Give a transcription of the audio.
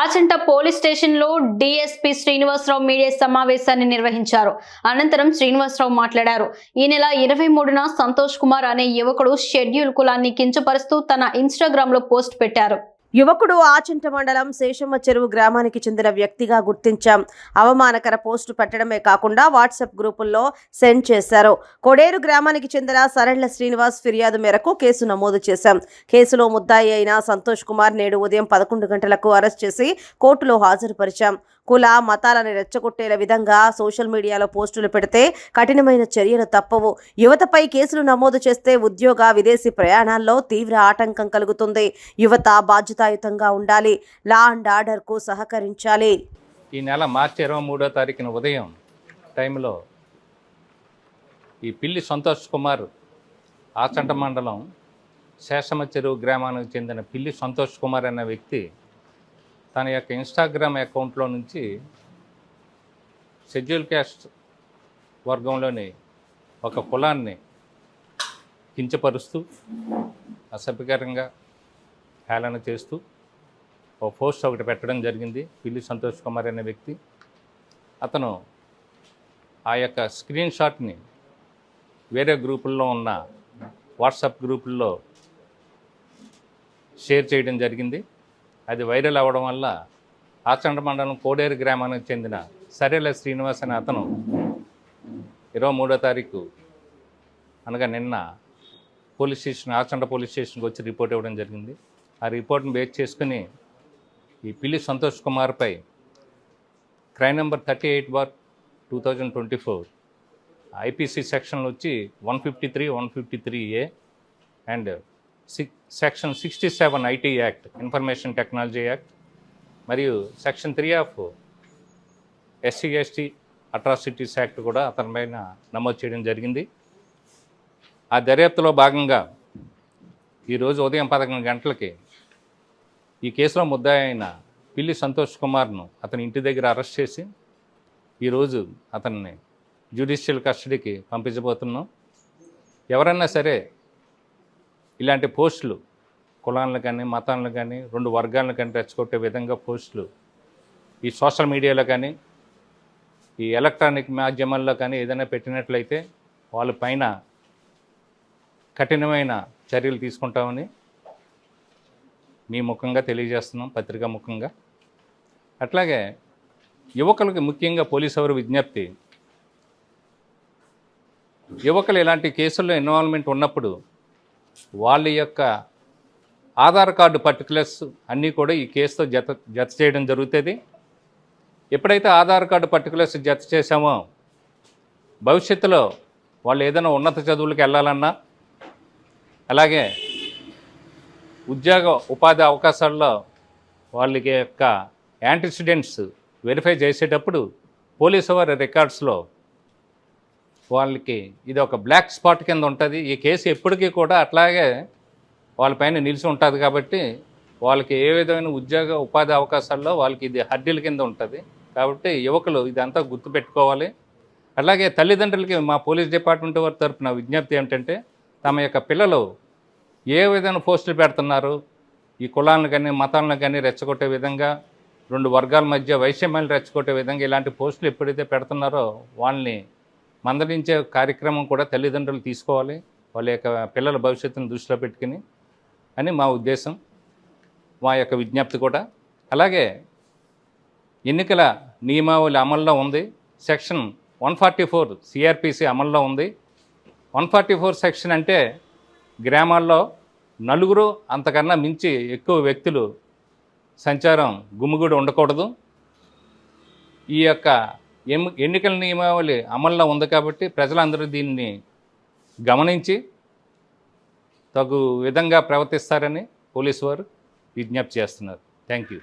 Achanta police స్టేషన్లో DSP Srinivasarao media సమావేశాన్ని నిర్వహించారు. అనంతరం శ్రీనివాసరావు మాట్లాడారు. ఈ నెల ఇరవై మూడున సంతోష్ కుమార్ అనే యువకుడు షెడ్యూల్ కులాన్ని కించపరుస్తూ తన ఇన్స్టాగ్రామ్లో పోస్ట్ పెట్టారు. యువకుడు ఆచంట మండలం శేషమ్మ చెరువు గ్రామానికి చెందిన వ్యక్తిగా గుర్తించాం. అవమానకర పోస్టు పెట్టడమే కాకుండా వాట్సాప్ గ్రూపుల్లో సెండ్ చేశారు. కొడేరు గ్రామానికి చెందిన సరళ శ్రీనివాస్ ఫిర్యాదు మేరకు కేసు నమోదు చేశాం. కేసులో ముద్దాయి అయిన సంతోష్ కుమార్ నేడు ఉదయం పదకొండు గంటలకు అరెస్ట్ చేసి కోర్టులో హాజరుపరిచాం. కుల మతాలను రెచ్చగొట్టేల విధంగా సోషల్ మీడియాలో పోస్టులు పెడితే కఠినమైన చర్యలు తప్పవు. యువతపై కేసులు నమోదు చేస్తే ఉద్యోగ విదేశీ ప్రయాణాల్లో తీవ్ర ఆటంకం కలుగుతుంది. యువత బాధ్యతాయుతంగా ఉండాలి. లా అండ్ ఆర్డర్కు సహకరించాలి. ఈ నెల మార్చి ఇరవై మూడో తారీఖున ఉదయం టైంలో ఈ పిల్లి సంతోష్ కుమార్ ఆచంట మండలం శేషమ చెరువు గ్రామానికి చెందిన పిల్లి సంతోష్ కుమార్ అనే వ్యక్తి తన యొక్క ఇన్స్టాగ్రామ్ అకౌంట్లో నుంచి షెడ్యూల్ క్యాస్ట్ వర్గంలోని ఒక కులాన్ని కించపరుస్తూ అసభ్యకరంగా హేళన చేస్తూ ఓ పోస్ట్ ఒకటి పెట్టడం జరిగింది. పిల్లి సంతోష్ కుమార్ అనే వ్యక్తి. అతను ఆ యొక్క స్క్రీన్ షాట్ని వేరే గ్రూపుల్లో ఉన్న వాట్సాప్ గ్రూపుల్లో షేర్ చేయడం జరిగింది. అది వైరల్ అవ్వడం వల్ల ఆచండ మండలం కోడేరు గ్రామానికి చెందిన సరేల శ్రీనివాస్ అనే అతను ఇరవై మూడో తారీఖు అనగా నిన్న పోలీస్ స్టేషన్ ఆచండ పోలీస్ స్టేషన్కి వచ్చి రిపోర్ట్ ఇవ్వడం జరిగింది. ఆ రిపోర్ట్ని బేస్ చేసుకుని ఈ పిల్లి Santosh కుమార్పై crime number thirty eight bar two thousand twenty four IPC సెక్షన్లు వచ్చి one fifty three one fifty three A and section sixty seven IT act information technology act మరియు section three of SC ST atrocities act కూడా అతని పైన నమోదు చేయడం జరిగింది. ఆ దర్యాప్తులో భాగంగా ఈరోజు ఉదయం పదకొండు గంటలకి ఈ కేసులో ముద్దాయి అయిన పిల్లి సంతోష్ కుమార్ను అతని ఇంటి దగ్గర అరెస్ట్ చేసి ఈరోజు అతన్ని జ్యుడిషియల్ కస్టడీకి పంపించబోతున్నాం. ఎవరైనా సరే ఇలాంటి పోస్టులు కులాలను కానీ మతాలను కానీ రెండు వర్గాలను కానీ రెచ్చగొట్టే విధంగా పోస్టులు ఈ సోషల్ మీడియాలో కానీ ఈ ఎలక్ట్రానిక్ మాధ్యమాల్లో కానీ ఏదైనా పెట్టినట్లయితే వాళ్ళ పైన కఠినమైన చర్యలు తీసుకుంటామని మీ ముఖంగా తెలియజేస్తున్నాం పత్రికా ముఖంగా. అట్లాగే యువకులకి ముఖ్యంగా పోలీసు వారి విజ్ఞప్తి యువకులు ఇలాంటి కేసుల్లో ఇన్వాల్వ్మెంట్ ఉన్నప్పుడు వాళ్ళ యొక్క ఆధార్ కార్డు పర్టికులర్స్ అన్నీ కూడా ఈ కేసుతో జత జత చేయడం జరుగుతుంది. ఎప్పుడైతే ఆధార్ కార్డు పర్టికులర్స్ జత చేశామో భవిష్యత్తులో వాళ్ళు ఏదైనా ఉన్నత చదువులకు వెళ్ళాలన్నా అలాగే ఉద్యోగ ఉపాధి అవకాశాల్లో వాళ్ళకి యొక్క యాంటిసిడెంట్స్ వెరిఫై చేసేటప్పుడు పోలీసు వారి రికార్డ్స్లో వాళ్ళకి ఇది ఒక బ్లాక్ స్పాట్ కింద ఉంటుంది. ఈ కేసు ఎప్పటికీ కూడా అట్లాగే వాళ్ళపైన నిలిచి ఉంటుంది కాబట్టి వాళ్ళకి ఏ విధమైన ఉద్యోగ ఉపాధి అవకాశాల్లో వాళ్ళకి ఇది హడ్డీల కింద ఉంటుంది. కాబట్టి యువకులు ఇదంతా గుర్తుపెట్టుకోవాలి అలాగే తల్లిదండ్రులకి మా పోలీస్ డిపార్ట్మెంట్ వారి తరపున విజ్ఞప్తి ఏమిటంటే తమ యొక్క పిల్లలు ఏ విధమైన పోస్టులు పెడుతున్నారు? ఈ కులాలను కానీ మతాలను కానీ రెచ్చగొట్టే విధంగా రెండు వర్గాల మధ్య వైషమ్యాలు రెచ్చగొట్టే విధంగా ఇలాంటి పోస్టులు ఎప్పుడైతే పెడుతున్నారో వాళ్ళని మందలించే కార్యక్రమం కూడా తల్లిదండ్రులు తీసుకోవాలి. వాళ్ళ యొక్క పిల్లల భవిష్యత్తును దృష్టిలో పెట్టుకుని అని మా ఉద్దేశం. మా యొక్క విజ్ఞప్తి కూడా. అలాగే ఎన్నికల నియమావళి అమల్లో ఉంది. Section one forty four CrPC అమల్లో ఉంది. వన్ ఫార్టీ ఫోర్ సెక్షన్ అంటే గ్రామాల్లో నలుగురు అంతకన్నా మించి ఎక్కువ వ్యక్తులు సంచారం గుమ్మిగూడి ఉండకూడదు. ఈ యొక్క ఎన్నికల నియమావళి అమల్లో ఉంది కాబట్టి ప్రజలందరూ దీన్ని గమనించి తగు విధంగా ప్రవర్తిస్తారని పోలీసు వారు విజ్ఞప్తి చేస్తున్నారు. Thank you